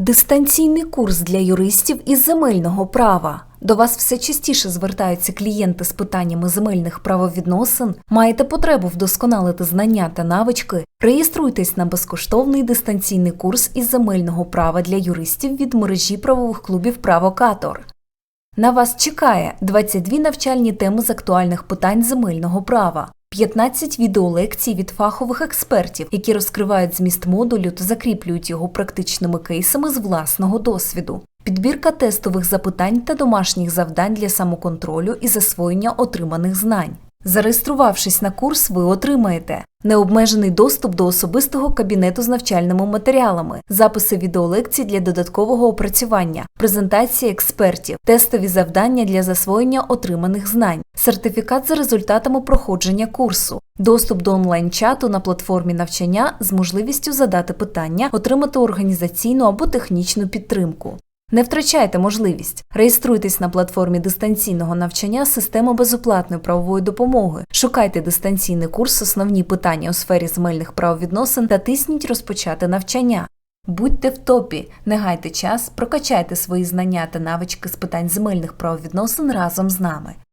Дистанційний курс для юристів із земельного права. До вас все частіше звертаються клієнти з питаннями земельних правовідносин. Маєте потребу вдосконалити знання та навички? Реєструйтесь на безкоштовний дистанційний курс із земельного права для юристів від мережі правових клубів Правокатор. На вас чекає 22 навчальні теми з актуальних питань земельного права, 15 відеолекцій від фахових експертів, які розкривають зміст модулю та закріплюють його практичними кейсами з власного досвіду. Підбірка тестових запитань та домашніх завдань для самоконтролю і засвоєння отриманих знань. Зареєструвавшись на курс, ви отримаєте необмежений доступ до особистого кабінету з навчальними матеріалами, записи відеолекцій для додаткового опрацювання, презентації експертів, тестові завдання для засвоєння отриманих знань, сертифікат за результатами проходження курсу, доступ до онлайн-чату на платформі навчання з можливістю задати питання, отримати організаційну або технічну підтримку. Не втрачайте можливість. Реєструйтесь на платформі дистанційного навчання системи безоплатної правової допомоги. Шукайте дистанційний курс Основні питання у сфері земельних правовідносин та тисніть розпочати навчання. Будьте в топі, не гайте час, прокачайте свої знання та навички з питань земельних правовідносин разом з нами.